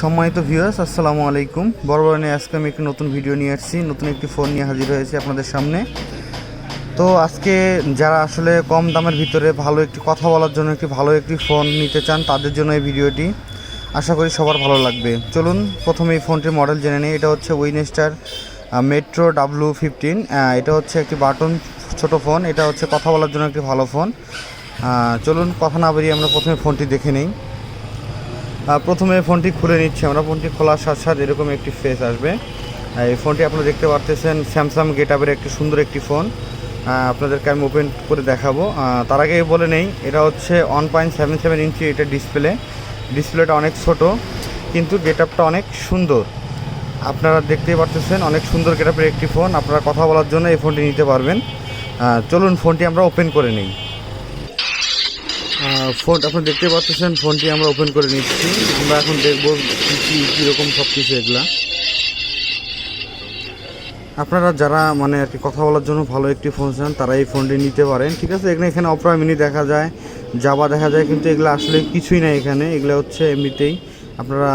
সম্মানিত ভিউয়ার্স আসসালামু আলাইকুম। বরাবর আজকে আমি একটি নতুন ভিডিও নিয়ে আসছি, নতুন একটি ফোন নিয়ে হাজির হয়েছি আপনাদের সামনে। তো আজকে যারা আসলে কম দামের ভিতরে ভালো একটি কথা বলার জন্য, একটি ভালো একটি ফোন নিতে চান, তাদের জন্য এই ভিডিওটি আশা করি সবার ভালো লাগবে। চলুন, প্রথমে এই ফোনটির মডেল জেনে নিই। এটা হচ্ছে উইনেস্টার মেট্রো ডাব্লু ফিফটিন এটা হচ্ছে একটি বাটন ছোট ফোন এটা হচ্ছে কথা বলার জন্য একটি ভালো ফোন চলুন, কথা না বেরিয়ে আমরা প্রথমে ফোনটি দেখে নিই। প্রথমে ফোনটি খুলে নিচ্ছি আমরা। ফোনটি খোলার সাথে সাথে এরকম একটি ফেস আসবে। এই ফোনটি আপনারা দেখতে পারতেছেন স্যামসাং গেট আপের একটি সুন্দর একটি ফোন আপনাদেরকে আমি ওপেন করে দেখাবো। তার আগে বলে নেই, এটা হচ্ছে one point seven seven inch এটা ডিসপ্লে ডিসপ্লেটা অনেক ছোট, কিন্তু গেট আপটা অনেক সুন্দর। আপনারা দেখতেই পারতেছেন, অনেক সুন্দর গেট আপের একটি ফোন আপনারা কথা বলার জন্য এই ফোনটি নিতে পারবেন। চলুন ফোনটি আমরা ওপেন করে নিই। ফোন আপনারা দেখতে পাচ্ছেন, ফোনটি আমরা ওপেন করে নিচ্ছি। আমরা এখন দেখব কী কীরকম সব কিছু এগুলা। আপনারা যারা মানে আর কি কথা বলার জন্য ভালো একটি ফোন চান, তারা এই ফোনটি নিতে পারেন, ঠিক আছে? এখানে এখানে অপরা মিনি দেখা যায় জাবা দেখা যায়, কিন্তু এগুলো আসলে কিছুই নাই এখানে। এগুলো হচ্ছে এমনিতেই আপনারা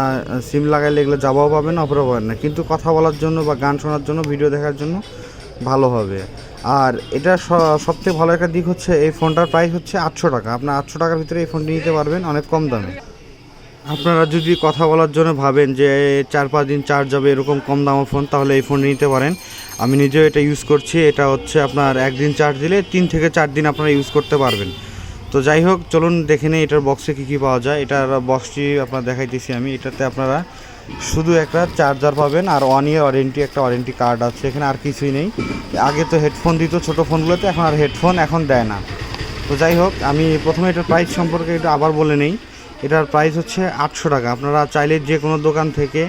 সিম লাগাইলে এগুলো জাবাও পাবেন অপরা পাবেন না। কিন্তু কথা বলার জন্য বা গান শোনার জন্য ভিডিও দেখার জন্য ভালো হবে। আর এটা স- সবথেকে ভালো একটা দিক হচ্ছে, এই ফোনটার প্রাইস হচ্ছে আটশো টাকা। আপনার আটশো টাকার ভিতরে এই ফোনটি নিতে পারবেন, অনেক কম দামে। আপনারা যদি কথা বলার জন্য ভাবেন যে চার পাঁচ দিন চার্জ যাবে এরকম কম দামের ফোন তাহলে এই ফোন নিতে পারেন। আমি নিজেও এটা ইউজ করছি, এটা হচ্ছে আপনার একদিন চার্জ দিলে তিন থেকে চার দিন আপনারা ইউজ করতে পারবেন। তো যাই হোক, চলুন দেখে নিই এটার বক্সে কী কী পাওয়া যায়। এটার বক্সটি আপনার দেখাইতেছি আমি। এটাতে আপনারা শুধু একটা চার্জার পাবেন আর ওয়ান ইয়ার ওয়ারেন্টি একটা ওয়ারেন্টি কার্ড আছে। এখানে আর কিছুই নেই। আগে তো হেডফোন দিত ছোটো ফোনগুলোতে, এখন আর হেডফোন এখন দেয় না। তো যাই হোক, আমি প্রথমে এটার প্রাইস সম্পর্কে একটু আবার বলে নেই। এটার প্রাইস হচ্ছে আটশো টাকা। আপনারা চাইলে যে কোনো দোকান থেকে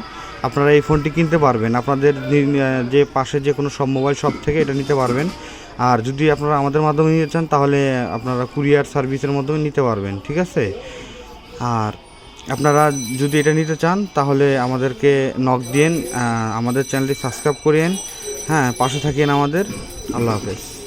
আপনারা এই ফোনটি কিনতে পারবেন। আপনাদের যে পাশে যে কোনো সব মোবাইল শপ থেকে এটা নিতে পারবেন। আর যদি আপনারা আমাদের মাধ্যমে নিতে চান, তাহলে আপনারা কুরিয়ার সার্ভিসের মাধ্যমে নিতে পারবেন, ঠিক আছে? আর আপনারা যদি এটা নিতে চান, তাহলে আমাদেরকে নক দিন আমাদের চ্যানেলটি সাবস্ক্রাইব করিয়েন হ্যাঁ পাশে থাকিয়েন আমাদের। আল্লাহ হাফেজ।